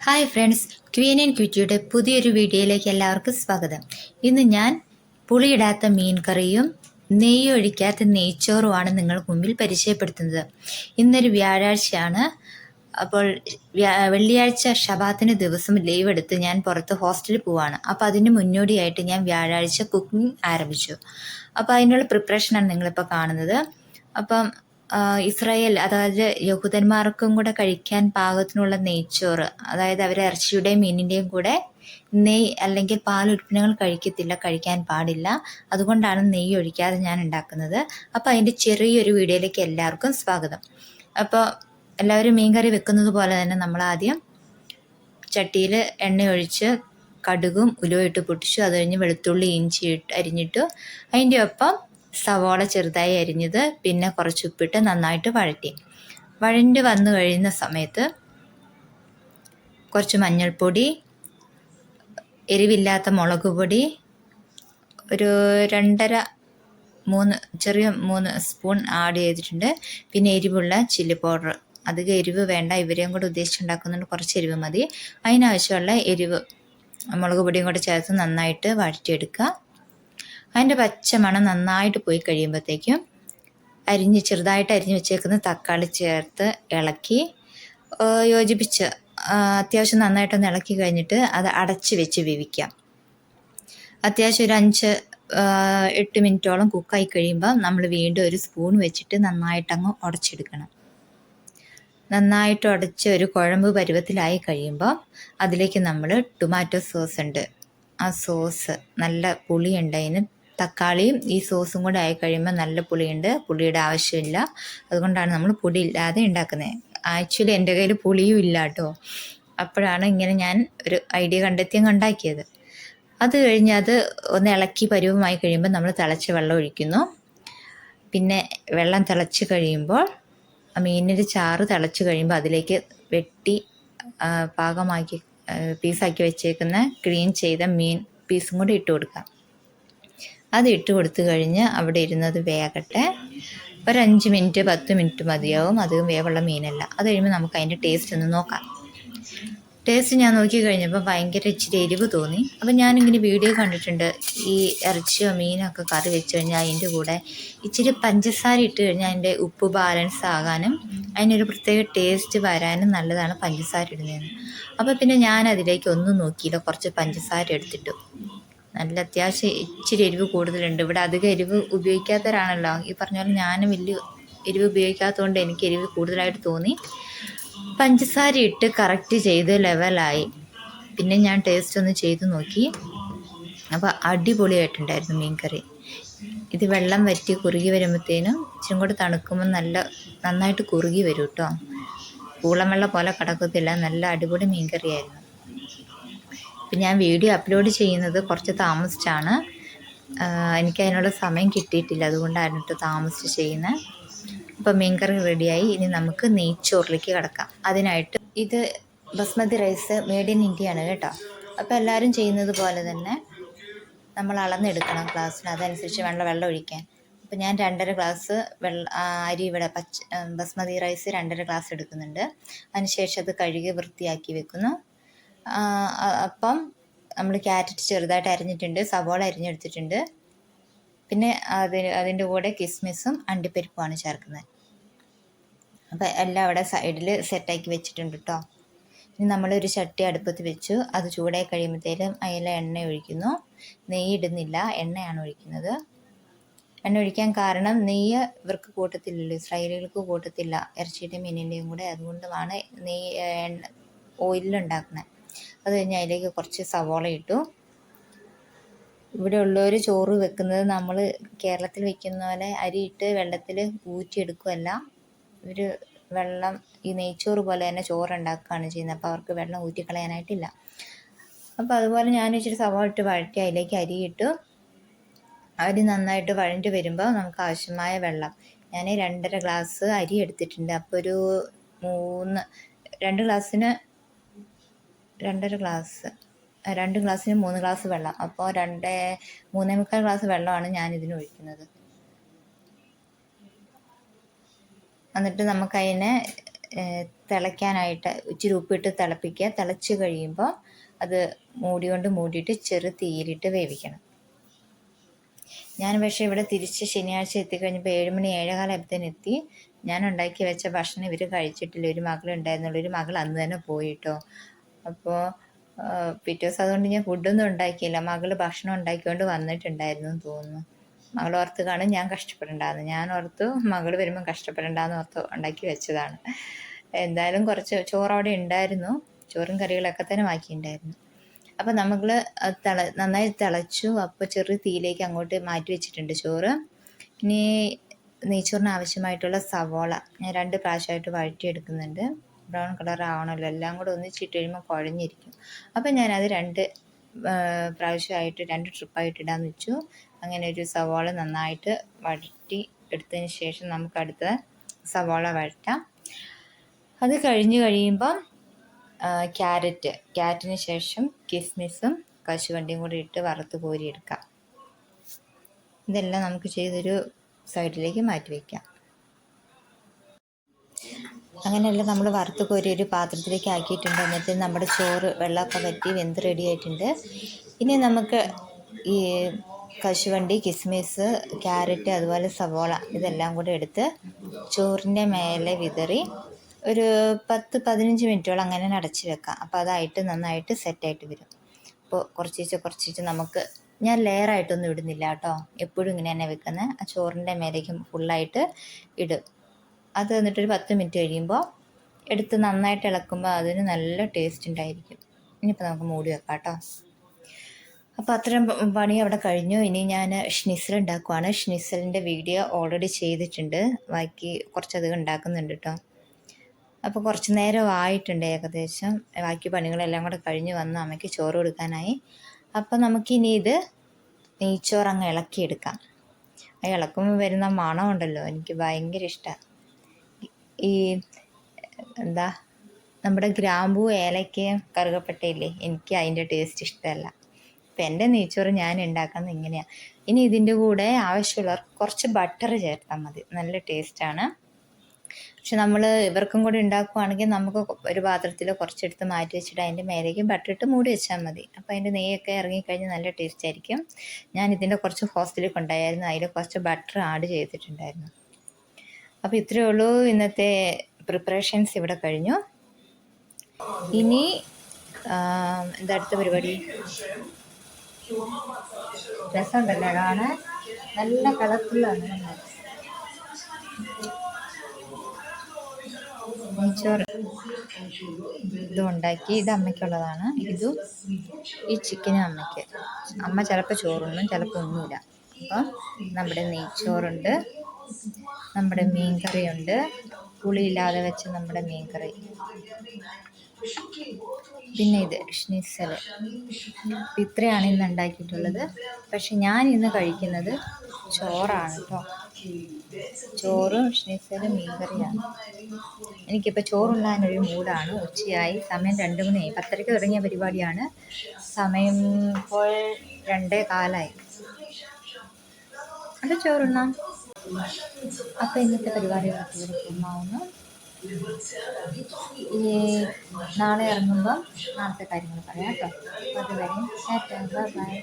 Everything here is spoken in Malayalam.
ഹായ് ഫ്രണ്ട്സ് ക്വീൻ ആൻഡ് ക്യൂറ്റിയുടെ പുതിയൊരു വീഡിയോയിലേക്ക് എല്ലാവർക്കും സ്വാഗതം. ഇന്ന് ഞാൻ പുളിയിടാത്ത മീൻ കറിയും നെയ്യ് ഒഴിക്കാത്ത നെയ്ച്ചോറുമാണ് നിങ്ങൾക്ക് മുമ്പിൽ പരിചയപ്പെടുത്തുന്നത്. ഇന്നൊരു വ്യാഴാഴ്ചയാണ്. അപ്പോൾ വെള്ളിയാഴ്ച ഷബാത്തിന് ദിവസം ലീവ് എടുത്ത് ഞാൻ പുറത്ത് ഹോസ്റ്റലിൽ പോവാണ്. അപ്പോൾ അതിന് മുന്നോടിയായിട്ട് ഞാൻ വ്യാഴാഴ്ച കുക്കിംഗ് ആരംഭിച്ചു. അപ്പോൾ അതിനുള്ള പ്രിപ്പറേഷനാണ് നിങ്ങളിപ്പോൾ കാണുന്നത്. അപ്പം ഇസ്രായേൽ അതായത് യഹൂദന്മാർക്കും കൂടെ കഴിക്കാൻ പാകത്തിനുള്ള നെയ്ച്ചോറ് അതായത് അവർ ഇറച്ചിയുടെയും മീനിന്റെയും കൂടെ നെയ് അല്ലെങ്കിൽ പാൽ ഉൽപ്പന്നങ്ങൾ കഴിക്കത്തില്ല കഴിക്കാൻ പാടില്ല. അതുകൊണ്ടാണ് നെയ്യ് ഒഴിക്കാതെ ഞാൻ ഉണ്ടാക്കുന്നത്. അപ്പോൾ അതിന്റെ ചെറിയൊരു വീഡിയോയിലേക്ക് എല്ലാവർക്കും സ്വാഗതം. അപ്പോൾ എല്ലാവരും മീൻകറി വെക്കുന്നത് പോലെ തന്നെ നമ്മൾ ആദ്യം ചട്ടിയിൽ എണ്ണയൊഴിച്ച് കടുകും ഉലുവ ഇട്ട് പൊട്ടിച്ചു. അത് കഴിഞ്ഞ് വെളുത്തുള്ളി ഇഞ്ചി അരിഞ്ഞിട്ടു. അതിന്റെ ഒപ്പം സവോള ചെറുതായി അരിഞ്ഞത് പിന്നെ കുറച്ച് ഉപ്പിട്ട് നന്നായിട്ട് വഴറ്റി. വഴണ്ട് വന്നു കഴിയുന്ന സമയത്ത് കുറച്ച് മഞ്ഞൾപ്പൊടി എരിവില്ലാത്ത മുളക് പൊടി ഒരു രണ്ടര മൂന്ന് ചെറിയ മൂന്ന് സ്പൂൺ ആഡ് ചെയ്തിട്ടുണ്ട്. പിന്നെ എരിവുള്ള ചില്ലി പൗഡർ. അധികം എരിവ് വേണ്ട ഇവരെയും കൂടെ ഉദ്ദേശിച്ചുണ്ടാക്കുന്നുണ്ട് കുറച്ച് എരിവ് മതി. അതിനാവശ്യമുള്ള എരിവ് മുളക് പൊടിയും കൂടെ ചേർത്ത് നന്നായിട്ട് വഴറ്റിയെടുക്കുക. അതിന്റെ പച്ച മണം നന്നായിട്ട് പോയി കഴിയുമ്പോഴത്തേക്കും അരിഞ്ഞ് ചെറുതായിട്ട് അരിഞ്ഞ് വെച്ചേക്കുന്ന തക്കാളി ചേർത്ത് ഇളക്കി യോജിപ്പിച്ച് അത്യാവശ്യം നന്നായിട്ടൊന്ന് ഇളക്കി കഴിഞ്ഞിട്ട് അത് അടച്ച് വെച്ച് വേവിക്കാം. അത്യാവശ്യം ഒരു അഞ്ച് എട്ട് മിനിറ്റോളം കുക്കായി കഴിയുമ്പോൾ നമ്മൾ വീണ്ടും ഒരു സ്പൂൺ വെച്ചിട്ട് നന്നായിട്ടങ്ങ് ഉടച്ചെടുക്കണം. നന്നായിട്ട് ഉടച്ച് ഒരു കുഴമ്പ് പരുവത്തിലായി കഴിയുമ്പോൾ അതിലേക്ക് നമ്മൾ ടൊമാറ്റോ സോസ് ഉണ്ട്. ആ സോസ് നല്ല പുളിയുണ്ട് അതിന് തക്കാളിയും ഈ സോസും കൂടെ ആയി കഴിയുമ്പോൾ നല്ല പുളിയുണ്ട്. പുളിയുടെ ആവശ്യമില്ല. അതുകൊണ്ടാണ് നമ്മൾ പുളി ഇല്ലാതെ ഉണ്ടാക്കുന്നത് ആക്ച്വലി എന്റെ കയ്യിൽ പുളിയും ഇല്ല കേട്ടോ. അപ്പോഴാണ് ഇങ്ങനെ ഞാൻ ഒരു ഐഡിയ കണ്ടെത്തി ഉണ്ടാക്കിയത്. അത് കഴിഞ്ഞ് അത് ഒന്ന് ഇളക്കി പരുവമായി കഴിയുമ്പോൾ നമ്മൾ തിളച്ച വെള്ളം ഒഴിക്കുന്നു. പിന്നെ വെള്ളം തിളച്ച് കഴിയുമ്പോൾ മീനിന്റെ ചാറ് തിളച്ച് കഴിയുമ്പോൾ അതിലേക്ക് വെട്ടി പാകമാക്കി പീസാക്കി വെച്ചേക്കുന്ന ക്ലീൻ ചെയ്ത മീൻ പീസും കൂടി ഇട്ട് കൊടുക്കാം. അത് ഇട്ട് കൊടുത്തു കഴിഞ്ഞ് അവിടെ ഇരുന്നത് വേകട്ടെ. ഒരു അഞ്ച് മിനിറ്റ് പത്ത് മിനിറ്റ് മതിയാവും. അധികം വേവുള്ള മീനല്ല. അത് കഴിയുമ്പോൾ നമുക്ക് അതിന്റെ ടേസ്റ്റ് ഒന്ന് നോക്കാം. ടേസ്റ്റ് ഞാൻ നോക്കി കഴിഞ്ഞപ്പോൾ ഭയങ്കര ഇച്ചിരി എരിവ് തോന്നി. അപ്പം ഞാനിങ്ങനെ വീഡിയോ കണ്ടിട്ടുണ്ട്. ഈ ഇറച്ചിയോ മീനൊക്കെ കറി വെച്ച് കഴിഞ്ഞാൽ അതിന്റെ കൂടെ ഇച്ചിരി പഞ്ചസാര ഇട്ട് കഴിഞ്ഞാൽ അതിന്റെ ഉപ്പ് ബാലൻസ് ആകാനും അതിനൊരു പ്രത്യേക ടേസ്റ്റ് വരാനും നല്ലതാണ് പഞ്ചസാര ഇടുന്നതെന്ന്. അപ്പോൾ പിന്നെ ഞാൻ അതിലേക്ക് ഒന്നും നോക്കിയില്ല. കുറച്ച് പഞ്ചസാര എടുത്തിട്ടു. നല്ല അത്യാവശ്യം ഇച്ചിരി എരിവ് കൂടുതലുണ്ട്. ഇവിടെ അധികം എരിവ് ഉപയോഗിക്കാത്തവരാണല്ലോ. ഈ പറഞ്ഞ പോലെ ഞാനും വലിയ എരിവ് ഉപയോഗിക്കാത്തതുകൊണ്ട് എനിക്ക് എരിവ് കൂടുതലായിട്ട് തോന്നി. പഞ്ചസാര ഇട്ട് കറക്റ്റ് ചെയ്ത് ലെവലായി പിന്നെ ഞാൻ ടേസ്റ്റ് ഒന്ന് ചെയ്ത് നോക്കി. അപ്പോൾ അടിപൊളിയായിട്ടുണ്ടായിരുന്നു മീൻകറി. ഇത് വെള്ളം വറ്റി കുറുകി വരുമ്പോഴത്തേനും ഇച്ചിരി കൂടെ തണുക്കുമ്പോൾ നല്ല നന്നായിട്ട് കുറുകി വരും കേട്ടോ കൂളം വെള്ളം പോലെ കിടക്കത്തില്ല. നല്ല അടിപൊളി മീൻ ഇപ്പം ഞാൻ വീഡിയോ അപ്ലോഡ് ചെയ്യുന്നത് കുറച്ച് താമസിച്ചാണ്. എനിക്കതിനുള്ള സമയം കിട്ടിയിട്ടില്ല. അതുകൊണ്ടാണ് കേട്ടോ താമസിച്ച് ചെയ്യുന്നത്. അപ്പം മീൻകറി റെഡിയായി. ഇനി നമുക്ക് നെയ്ച്ചോറിലേക്ക് കിടക്കാം. അതിനായിട്ട് ഇത് basmati rice made in India ആണ് കേട്ടോ. അപ്പോൾ എല്ലാവരും ചെയ്യുന്നത് പോലെ തന്നെ നമ്മൾ അളന്നെടുക്കണം ഗ്ലാസ്സിന്. അതനുസരിച്ച് വെള്ളം വെള്ളം ഒഴിക്കാൻ. അപ്പോൾ ഞാൻ രണ്ടര ഗ്ലാസ് വെള്ള അരി ഇവിടെ പച്ച ബസ്മതി റൈസ് രണ്ടര ഗ്ലാസ് എടുക്കുന്നുണ്ട്. അതിനുശേഷം അത് കഴുകി വൃത്തിയാക്കി വെക്കുന്നു. അപ്പം നമ്മൾ ക്യാരറ്റ് ചെറുതായിട്ട് അരിഞ്ഞിട്ടുണ്ട് സവോള അരിഞ്ഞെടുത്തിട്ടുണ്ട്. പിന്നെ അതിന് അതിന്റെ കൂടെ കിസ്മിസും അണ്ടിപ്പരിപ്പുമാണ് ചേർക്കുന്നത്. അപ്പം എല്ലാം അവിടെ സൈഡിൽ സെറ്റാക്കി വെച്ചിട്ടുണ്ട് കേട്ടോ ഇനി നമ്മളൊരു ചട്ടി അടുപ്പത്ത് വെച്ചു. അത് ചൂടായി കഴിയുമ്പോഴത്തേലും അതിൽ എണ്ണ ഒഴിക്കുന്നു. നെയ്യ് ഇടുന്നില്ല. എണ്ണയാണ് ഒഴിക്കുന്നത്. എണ്ണ ഒഴിക്കാൻ കാരണം നെയ്യ് ഇവർക്ക് കൂട്ടത്തില്ലല്ലോ. ഇസ്രായേലികൾക്ക് കൂട്ടത്തില്ല. ഇറച്ചിയുടെയും മീനിന്റെയും കൂടെ അതുകൊണ്ടുമാണ് നെയ്യ് എണ്ണ ഓയിലുണ്ടാക്കുന്നത് അത് കഴിഞ്ഞ് അതിലേക്ക് കുറച്ച് സവോള ഇട്ടു. ഇവിടെ ഉള്ളവർ ചോറ് വെക്കുന്നത് നമ്മൾ കേരളത്തിൽ വെക്കുന്ന പോലെ അരിയിട്ട് വെള്ളത്തിൽ ഊറ്റിയെടുക്കുമല്ല ഇവർ വെള്ളം ഈ നെയ്ച്ചോറ് പോലെ തന്നെ ചോറ് ഉണ്ടാക്കുകയാണ് ചെയ്യുന്നത്. അപ്പോൾ അവർക്ക് വെള്ളം ഊറ്റിക്കളയാനായിട്ടില്ല. അപ്പോൾ അതുപോലെ ഞാൻ ഇച്ചിരി സവാള ഇട്ട് വഴറ്റി അതിലേക്ക് അരിയിട്ടു അരി നന്നായിട്ട് വഴണ്ടി വരുമ്പോൾ നമുക്ക് ആവശ്യമായ വെള്ളം. ഞാൻ രണ്ടര ഗ്ലാസ് അരി എടുത്തിട്ടുണ്ട്. അപ്പോൾ ഒരു മൂന്ന് രണ്ട് ഗ്ലാസ്സിന് രണ്ടര ഗ്ലാസ് രണ്ട് ഗ്ലാസ്സിന് മൂന്ന് ഗ്ലാസ് വെള്ളം. അപ്പോൾ രണ്ട് മൂന്നേ മുക്കാൽ ഗ്ലാസ് വെള്ളമാണ് ഞാൻ ഇതിന് ഒഴിക്കുന്നത്. എന്നിട്ട് നമുക്ക് അതിനെ ഏഹ്, തിളയ്ക്കാനായിട്ട് ഇച്ചിരി ഉപ്പിട്ട് തിളപ്പിക്കുക. തിളച്ച് കഴിയുമ്പോൾ അത് മൂടി കൊണ്ട് മൂടിയിട്ട് ചെറു തീയിലിട്ട് വേവിക്കണം. ഞാൻ പക്ഷേ ഇവിടെ തിരിച്ച് ശനിയാഴ്ച എത്തിക്കഴിഞ്ഞപ്പോൾ ഏഴുമണി ഏഴേകാലമായപ്പോഴത്തേന് എത്തി. ഞാൻ ഉണ്ടാക്കി വെച്ച ഭക്ഷണം ഇവർ കഴിച്ചിട്ടില്ല. ഒരു മകളുണ്ടായിരുന്നുള്ളൂ. ഒരു മകൾ അന്ന് തന്നെ പോയിട്ടോ അപ്പോൾ പിറ്റേ ദിവസം അതുകൊണ്ട് ഞാൻ ഫുഡൊന്നും ഉണ്ടാക്കിയില്ല. മകൾ ഭക്ഷണം ഉണ്ടാക്കിക്കൊണ്ട് വന്നിട്ടുണ്ടായിരുന്നു എന്ന് തോന്നുന്നു. മകൾ ഓർത്ത് കാണും ഞാൻ കഷ്ടപ്പെടണ്ടാന്ന്. ഞാൻ ഓർത്തു മകൾ വരുമ്പോൾ കഷ്ടപ്പെടണ്ടെന്ന് ഓർത്ത് ഉണ്ടാക്കി വെച്ചതാണ്. എന്തായാലും കുറച്ച് ചോറ് അവിടെ ഉണ്ടായിരുന്നു. ചോറും കറികളൊക്കെ തന്നെ ബാക്കിയുണ്ടായിരുന്നു. അപ്പോൾ നമ്മൾ തിള നന്നായി തിളച്ചു. അപ്പോൾ ചെറിയ തീയിലേക്ക് അങ്ങോട്ട് മാറ്റി വെച്ചിട്ടുണ്ട് ചോറ്. ഇനി നെയ്ച്ചോറിന് ആവശ്യമായിട്ടുള്ള സവോള. ഞാൻ രണ്ട് പ്രാവശ്യമായിട്ട് വഴറ്റിയെടുക്കുന്നുണ്ട്. ബ്രൗൺ കളർ ആവണമല്ലോ എല്ലാം കൂടെ ഒന്നിച്ചിട്ട് കഴിയുമ്പോൾ കുഴഞ്ഞിരിക്കും അപ്പോൾ ഞാനത് രണ്ട് പ്രാവശ്യമായിട്ട് രണ്ട് ട്രിപ്പായിട്ട് ഇടാന്ന് വെച്ചു. അങ്ങനെ ഒരു സവാള നന്നായിട്ട് വഴറ്റി എടുത്തതിന് ശേഷം നമുക്ക് അടുത്ത സവാള വഴറ്റാം. അത് കഴിഞ്ഞ് കഴിയുമ്പം ക്യാരറ്റ്. ക്യാരറ്റിന് ശേഷം കിസ്മിസും കശുവണ്ടിയും കൂടി ഇട്ട് വറുത്ത് കോരിയെടുക്കാം. ഇതെല്ലാം നമുക്ക് ചെയ്തൊരു സൈഡിലേക്ക് മാറ്റി വയ്ക്കാം അങ്ങനെയല്ല നമ്മൾ വറുത്ത് കോരി ഒരു പാത്രത്തിലേക്ക് ആക്കിയിട്ടുണ്ട്. എന്നിട്ട് നമ്മുടെ ചോറ് വെള്ളമൊക്കെ വറ്റി വെന്ത് റെഡി ആയിട്ടുണ്ട്. ഇനി നമുക്ക് ഈ കശുവണ്ടി കിസ്മിസ് ക്യാരറ്റ് അതുപോലെ സവോള ഇതെല്ലാം കൂടെ എടുത്ത് ചോറിന്റെ മേലെ വിതറി ഒരു പത്ത് പതിനഞ്ച് മിനിറ്റോളം അങ്ങനെ അടച്ച് വെക്കാം. അപ്പോൾ അതായിട്ട് നന്നായിട്ട് സെറ്റായിട്ട് വരും. അപ്പോൾ കുറച്ചീച്ച് കുറച്ചീച്ച് നമുക്ക് ഞാൻ ലെയറായിട്ടൊന്നും ഇടുന്നില്ല കേട്ടോ. എപ്പോഴും ഇങ്ങനെ തന്നെ വെക്കുന്നത് ആ ചോറിന്റെ മേലേക്കും ഫുള്ളായിട്ട് ഇടും. അത് എന്നിട്ടൊരു പത്ത് മിനിറ്റ് കഴിയുമ്പോൾ എടുത്ത് നന്നായിട്ട് ഇളക്കുമ്പോൾ അതിന് നല്ല ടേസ്റ്റ് ഉണ്ടായിരിക്കും. ഇനിയിപ്പോൾ നമുക്ക് മൂടി വെക്കാം കേട്ടോ അപ്പോൾ അത്രയും പണി അവിടെ കഴിഞ്ഞു. ഇനി ഞാൻ ഷ്നിസൽ ഉണ്ടാക്കുവാണ്. ഷ്നിസലിന്റെ വീഡിയോ ഓൾറെഡി ചെയ്തിട്ടുണ്ട്. ബാക്കി കുറച്ചധികം ഉണ്ടാക്കുന്നുണ്ട് കേട്ടോ അപ്പോൾ കുറച്ച് നേരം ആയിട്ടുണ്ട് ഏകദേശം. ബാക്കി പണികളെല്ലാം കൂടെ കഴിഞ്ഞ് വന്ന്. അമ്മയ്ക്ക് ചോറ് കൊടുക്കാനായി. അപ്പോൾ നമുക്കിനി ഇത് നെയ്ച്ചോറ് അങ്ങ് ഇളക്കിയെടുക്കാം ഇളക്കുമ്പോൾ വരുന്ന മണമുണ്ടല്ലോ. എനിക്ക് ഭയങ്കര ഇഷ്ടമാണ് ഈ എന്താ നമ്മുടെ ഗ്രാമ്പൂ ഏലക്കയും കറുകപ്പട്ടയില്ലേ എനിക്ക് അതിന്റെ ടേസ്റ്റ് ഇഷ്ടമല്ല. അപ്പം എന്റെ നെയ്ച്ചോറ് ഞാൻ ഉണ്ടാക്കുന്നത് ഇങ്ങനെയാണ് ഇനി ഇതിന്റെ കൂടെ ആവശ്യമുള്ളവർ കുറച്ച് ബട്ടർ ചേർത്താൽ മതി. നല്ല ടേസ്റ്റാണ്. പക്ഷെ നമ്മൾ ഇവർക്കും കൂടി ഉണ്ടാക്കുവാണെങ്കിൽ നമുക്ക് ഒരു പാത്രത്തിൽ കുറച്ചെടുത്ത് മാറ്റി വെച്ചിട്ട് അതിന്റെ മേലേക്ക് ബട്ടർ ഇട്ട് മൂടി വെച്ചാൽ മതി. അപ്പോൾ അതിന്റെ നെയ്യൊക്കെ ഇറങ്ങിക്കഴിഞ്ഞാൽ നല്ല ടേസ്റ്റ് ആയിരിക്കും ഞാൻ ഇതിന്റെ കുറച്ച് ഹോസ്റ്റലിൽ കൊണ്ടായിരുന്നു അതിൽ കുറച്ച് ബട്ടർ ആഡ് ചെയ്തിട്ടുണ്ടായിരുന്നു. അപ്പോൾ ഇത്രയേ ഉള്ളൂ ഇന്നത്തെ പ്രിപ്പറേഷൻസ് ഇവിടെ കഴിഞ്ഞു. ഇനി എന്താ അടുത്ത പരിപാടി? രസമുണ്ടല്ലേ കാണാൻ. നല്ല കളർഫുള്ളാണ് നെയ്ച്ചോറ്. ഇതും ഉണ്ടാക്കി. ഇത് അമ്മയ്ക്കുള്ളതാണ്. ഇതും ഈ ചിക്കനും അമ്മയ്ക്ക്. അമ്മ ചിലപ്പോൾ ചോറൊന്നും ചിലപ്പോൾ ഒന്നുമില്ല. അപ്പം നമ്മുടെ നെയ്ച്ചോറുണ്ട്. നമ്മുടെ മീൻ മീൻകറിയുണ്ട്. പുളിയില്ലാതെ വെച്ച നമ്മുടെ മീൻ കറി പിന്നെ ഇത് ഷ്നിസൽ ഇത്രയാണ് ഇന്ന് ഉണ്ടാക്കിയിട്ടുള്ളത്. പക്ഷെ ഞാൻ ഇന്ന് കഴിക്കുന്നത് ചോറാണ് കേട്ടോ ചോറും ഷ്നിസലും മീൻകറിയാണ്. എനിക്കിപ്പോൾ ചോറുണ്ണാനൊരു മൂടാണ് ഉച്ചയായി. സമയം രണ്ട് മണിയായി പത്തരയ്ക്ക് തുടങ്ങിയ പരിപാടിയാണ്. സമയം ഇപ്പോൾ രണ്ടേ കാലായി. അത് ചോറുണ്ണാം. അപ്പൊ ഇന്നത്തെ പരിപാടികളൊക്കെ ഇവിടെ ഇനി നാളെ ഇറങ്ങുമ്പോൾ നാളത്തെ കാര്യങ്ങൾ പറയാം കേട്ടോ. അതുവരെ ബൈ.